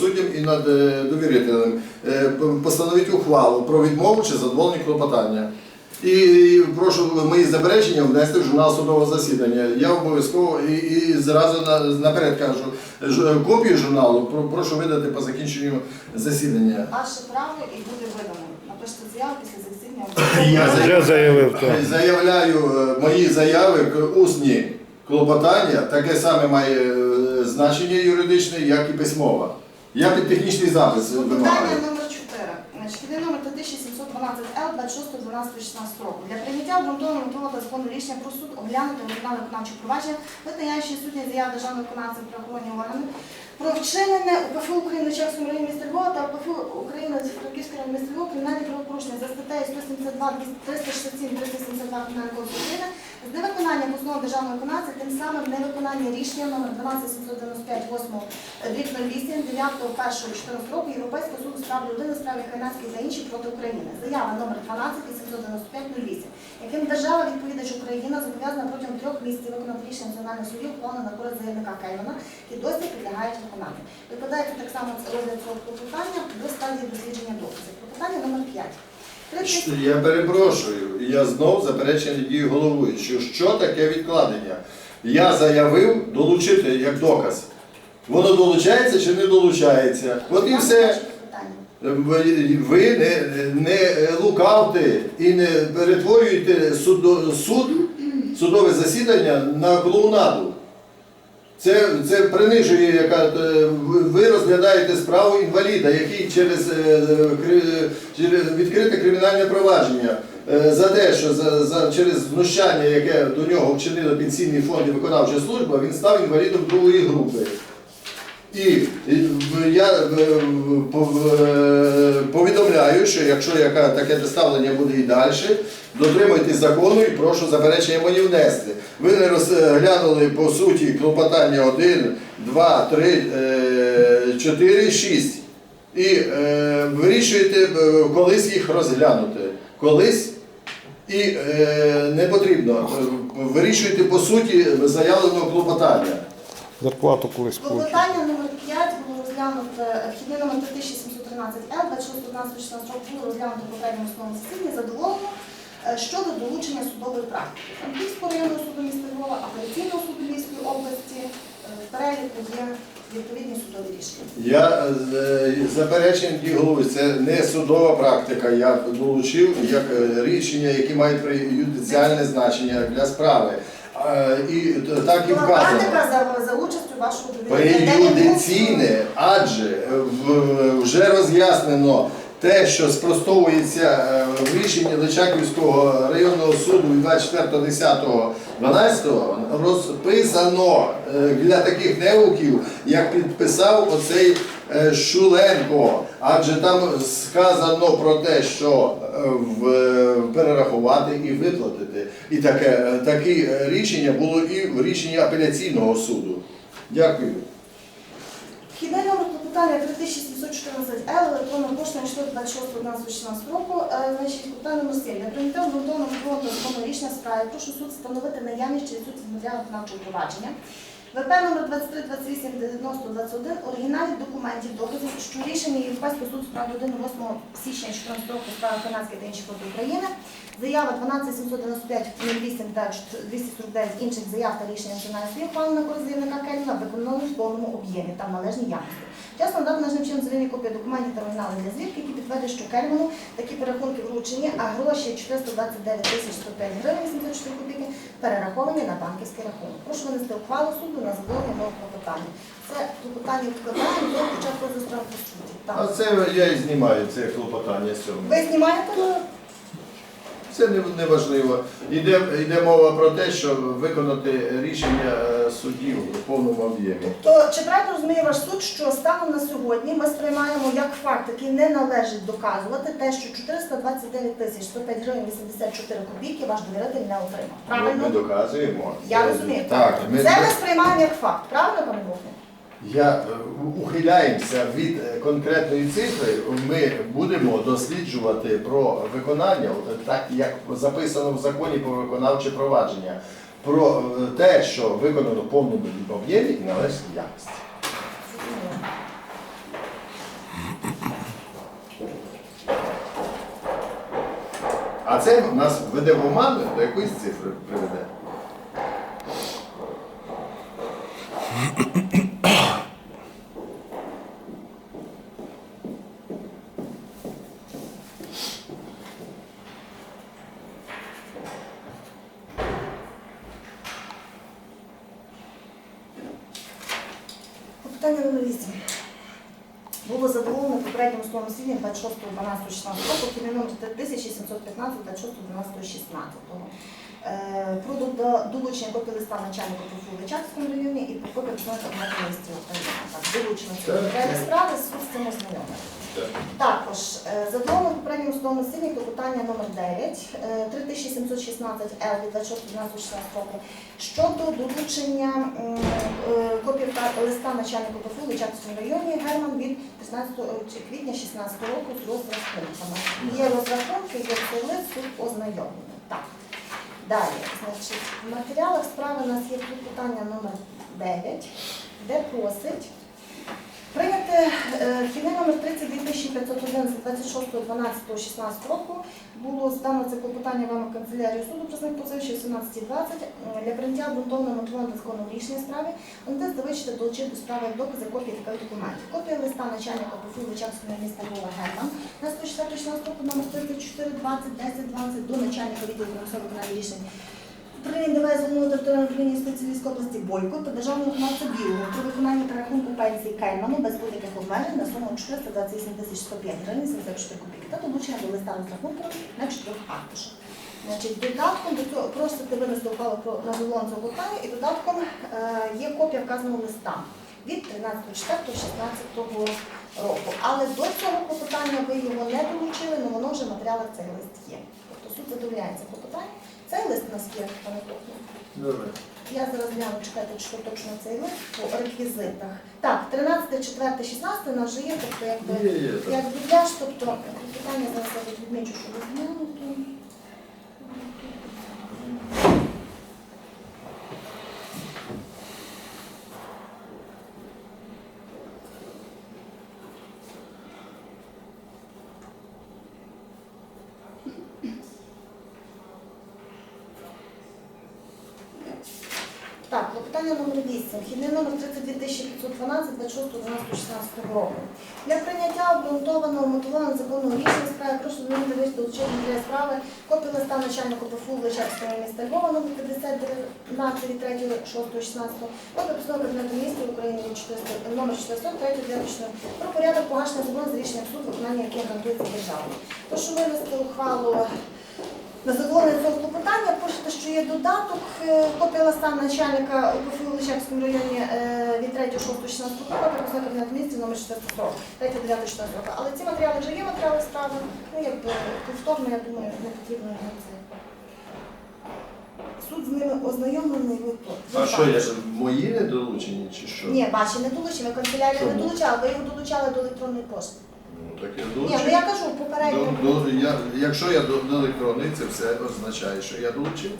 суддям і над е, довірителем е, постановити ухвалу про відмову чи задоволення клопотання. І прошу мої заперечення внести в журнал судового засідання. Я обов'язково і, і зразу на, наперед кажу, ж- копію журналу про- прошу видати по закінченню засідання. Ваше право і буде видано. Напишіть заяву після засідання. Я заявив так. Заявляю е, мої заяви, усні клопотання, таке саме має значення юридичне, як і письмова. Я під технічний запис Питання вимагаю. номер 4. Значить, іде номер 3712Л 26.12.16 року. Для прийняття обґрунтованого вимоги закону рішення про суд оглянути оригінальне виконавче провадження, визнаючи сутні заяв державного виконавця правоохоронні органи про вчинене УПФУ України Чехському районі міста Львова та УПФУ України Франківського району кримінальне правопорушення за статтею 172, 367, 372 Кримінального кодексу України з невиконання постанови державного виконавця, тим самим невиконання рішення номер 12795 8 рік 08 9 1 14 року Європейського суду з прав людини, справи Хайнацької та інші проти України. Заява номер 12 895 08, яким держава відповідач Україна зобов'язана протягом трьох місяців виконати рішення національного судів ухвалене на користь заявника Кельмана, які досі підлягають виконанню. Випадається так само розгляд цього клопотання до стадії дослідження доказів. Клопотання номер 5. Я перепрошую, я знов заперечення дію головуючого. Що таке відкладення? Я заявив долучити як доказ. Воно долучається чи не долучається? От і все. Ви, не, не лукавте і не перетворюєте судо- суд, судове засідання на клоунаду. Це, це принижує, яка е, ви- розглядаєте справу інваліда, який через, е, через відкрите кримінальне провадження е, за те, що за, за, через знущання, яке до нього вчинило пенсійний фонд і виконавча служба, він став інвалідом другої групи. І я е, пов- повідомляю, що якщо таке доставлення буде і далі, дотримуйтесь закону і прошу заперечення мені внести. Ви не розглянули по суті клопотання 1, 2, 3, 4, 6. І е, вирішуєте е, колись їх розглянути. Колись і не потрібно. Е, Вирішуєте по суті заявленого клопотання. Зарплату колись получив. Клопотання номер 5 було розглянуто, вхідний номер 3713Л, 26.15.16 року було розглянуто попередньому судовому засіданні, задоволено е, щодо долучення судової практики. Франківського районного суду міста Львова, апеляційного суду Львівської області, е, в переліку є відповідні судові рішення. Я е, заперечень дій голови, це не судова практика. Я долучив як е, рішення, які мають преюдиціальне значення для справи. Е, І так і вказано. практика за, за участю вашого довірителя. Адже е, в- вже роз'яснено те, що спростовується е, в рішенні Личаківського районного суду від 24.10.12 розписано е, для таких неуків, як підписав оцей е, Шуленко. Адже там сказано про те, що е, в- перерахувати і виплатити. І таке, е, такі е, рішення було і в рішенні апеляційного суду. Дякую. Вхідний номер клопотання 3714Л, електронна пошта 426 року, е, значить, клопотання номер 7. Для прийняття обґрунтованого фронту рішення справи прошу суд встановити наявність чи відсутність матеріалу виконавчого провадження. ВП номер 23 28 90 21 оригіналів документів, доказів, що рішення Європейського суду з прав людини 8 січня 14 року справи Канадської та інших України, заява 12795 08 та 249 інших заяв та рішення національної суду ухвалено на користь заявника Кельна виконано в повному об'ємі та в належній якості. Вчасно надав належним чином зелені копії документів та оригінали для звідки, які підтвердять, що Кельману такі перерахунки вручені, а гроші 429 тисяч 105 гривень 84 копійки перераховані на банківський рахунок. Прошу винести ухвалу суду на задоволення нового клопотання. Це клопотання вкладаємо до початку по суті. А це я і знімаю це клопотання цього. Ви знімаєте? Це не, важливо. Йде, йде мова про те, що виконати рішення е, суддів у повному об'ємі. То чи правильно розуміє ваш суд, що станом на сьогодні ми сприймаємо як факт, який не належить доказувати, те, що 429 тисяч 105 гривень 84 копійки ваш довіритель не отримав. Правильно? Ми доказуємо. Я розумію. Так, ми, Це ми сприймаємо як факт. Правильно, пане Богне? я е, ухиляємося від е, конкретної цифри, ми будемо досліджувати про виконання, так як записано в законі про виконавче провадження, про е, те, що виконано в повному об'ємі і належній якості. А це в нас веде в оману до якоїсь цифри приведе. Попередньому словом свідні 26.12.16 року, кінний номер 1715 26.12.16. Е, Про долучення копії листа начальника ПФУ Личакському районі і про копію представника Кабінету міністрів України. Так, долучено це справи, суд з цим ознайомий. Також е, задоволено попередньому судовому засіданні клопотання номер 9 е, 3716 Л від 26.12.16 року щодо долучення е, копії листа начальника ПФУ в районі Герман від 15 квітня 16 року з розрахунками. Є розрахунки, є цей лист, суд ознайомлений. Так. Далі, значить, в матеріалах справи у нас є клопотання номер 9, де просить Прийняти е, хідний номер 32511 26.12.16 року було здано це клопотання вами канцелярію суду представник позивача 18.20 е, для прийняття обґрунтованого мотивованого законного рішення справи. Вони здавичте долучити до справи як докази копії таких документів. Копія листа начальника ПФУ Личакського міста Львова Герман на 104 року номер 34 20 10 20 до начальника відділу примусового виконання рішень Управління ДВС головного територіального управління Спецівської області Бойко та державного виконавця Білого пенсії Кельману без будь-яких обмежень на суму 428 тисяч 105 гривень 74 копійки та долучення до листа розрахунку на чотирьох аркушах. Значить, додатком до цього просите винести ухвалу про надолон питання і додатком е, є копія вказаного листа від 13.04.16 року. Але до цього клопотання ви його не долучили, але воно вже в матеріалах цей лист є. Тобто суд задовольняється клопотання. Цей лист у нас є, пане. Добре. Я зараз гляну, чекайте, то точно цей лист по реквізитах. Так, 13, 4, 16 у нас вже є, тобто є, як дубляж, тобто питання зараз я відмічу, що ви Так, питання номер 8. Вхідний номер 32512 26 16 року. Для прийняття обґрунтованого мотивованого законного рішення справи прошу звернути весь долучити для справи копію листа начальника ПФУ Личакського міста Львова номер 59 від 3 6 16 копію представника Кабінету міністрів України номер 403 2004 про порядок погашення заборон з рішенням суду, виконання яких гарантується державою. Прошу винести ухвалу на задоволення цього клопотання пишете, що є додаток, е, копія листа начальника УПФУ в Личакському районі е, від 3 6 16 року, представника Кабінету міністрів номер 440, 3 9 16 року. Але ці матеріали вже є матеріали справи, ну якби повторно, я думаю, не потрібно це. Суд з ними ознайомлений, ви тут. А що, я ж мої не долучені чи що? Ні, бачите, не долучили, канцелярія не долучала, ви його долучали до електронної пошти. Ну так я Ні, ну долучив. я кажу, попередньо. До, до, я, якщо я до, до електронної, це все означає, що я долучив.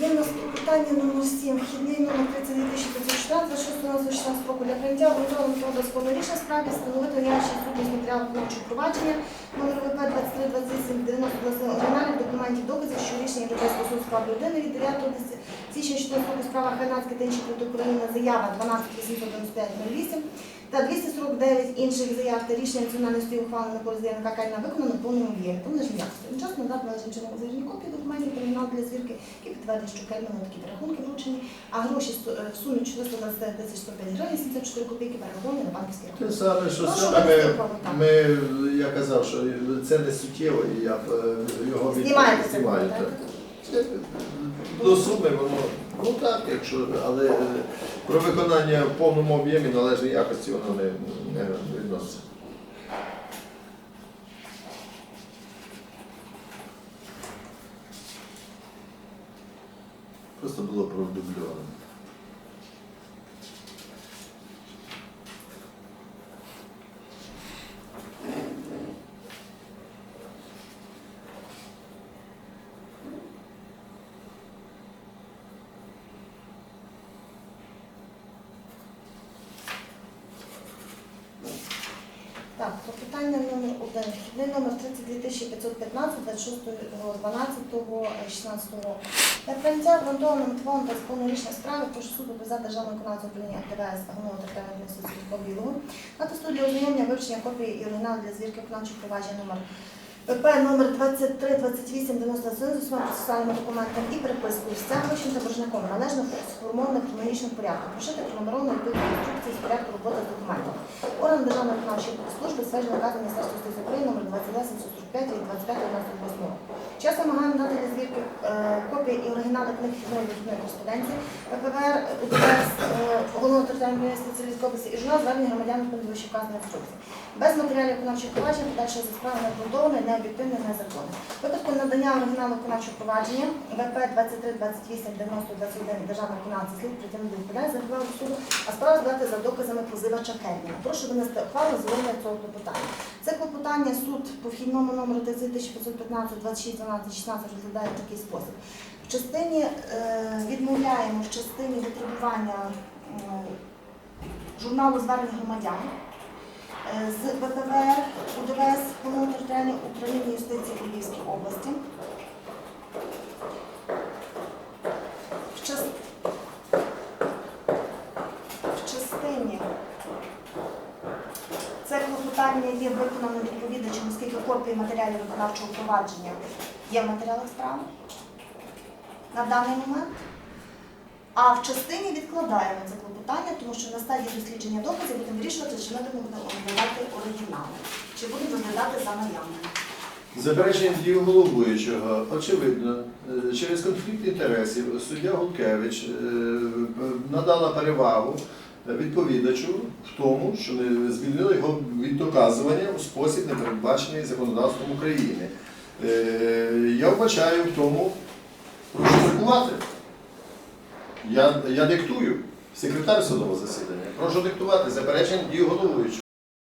Є в нас питання номер 7, вхідний номер 32514, 16 року для прийняття обґрунтованого правдовського рішення справі встановити наявність сутність матеріалу виконавчого провадження номер ВП 23 27 90 оригіналів документів доказів, що рішення Європейського суду прав людини від 9 січня 4 року справа Хайнацька та інші проти України заява 12 895 та 249 інших заяв та рішення національної спів на користь заявника Кайна виконано в повному об'ємі. Тому ж ніяк. Час надати належним чином копії документів термінал для звірки, які підтвердять, що Кельману такі рахунки вручені, а гроші в сумі 429 тисяч 105 гривень, 74 копійки перераховані на банківські Те саме, що Прошу саме ми, ми, я казав, що це не суттєво, і я е, його Знімаєте це, знімаю, так? так. Це, До суми воно, ну так, якщо, але е, про виконання в повному об'ємі належної якості воно не, не відноситься. Просто було продубльовано. Так, то питання номер один. Судний номер 32515 26.12.16 року. Для прийняття обґрунтованим фондом та повнорічної справи прошу суду без державного виконавця управління ТВС Гного територіального інституту Білого на студію ознайомлення вивчення копії і оригіналу для звірки виконавчого провадження номер ПП номер 23 28 97 з усіма документами і перепискою з стягувачем та боржником належно сформованих в хронологічному порядку. Пошити пронумеровану відповідну інструкції з порядку роботи з документами. Орган Державної виконавчої служби стверджує наказ Міністерства юстиції України номер 22 від 25 від 25 року. Час вимагає надати звірки е, копії і оригінали книг фізної вихідної кореспонденції, головного територіального міністра і журнал звернення громадян вище вказаної інструкції. Без матеріалів виконавчого провадження подальше за справи не обґрунтоване, необ'єктивне, незаконне. Випадку надання оригіналу виконавчого провадження ВП 23 28 90 21 державного виконавця слід притягнути до відповідальності за ухвалу суду, а справу здати за доказами позивача Кельвіна. Прошу винести ухвалу з виявлення цього клопотання. Це клопотання суд по вхідному номеру 3515 26 12 16 розглядає в такий спосіб. В частині е, відмовляємо в частині витребування е, журналу звернень громадян е, з ВПВР УДВС Головного територіального управління юстиції у області. В, час... в частині це клопотання є виконаним відповідачем, оскільки копії матеріалів виконавчого провадження є в матеріалах справи на даний момент. А в частині відкладаємо це клопотання, тому що на стадії дослідження доказів будемо вирішувати, чи ми будемо розглядати оригінали, чи будемо розглядати за наявним. Заперечення дії головуючого, очевидно, е, через конфлікт інтересів суддя Гулкевич е, надала перевагу відповідачу в тому, що не звільнила його від доказування у спосіб, не передбачений законодавством України. Е, Я вбачаю в тому, прошу диктувати. Я, я диктую. Секретар судового засідання. Прошу диктувати Заперечень дію головуючого.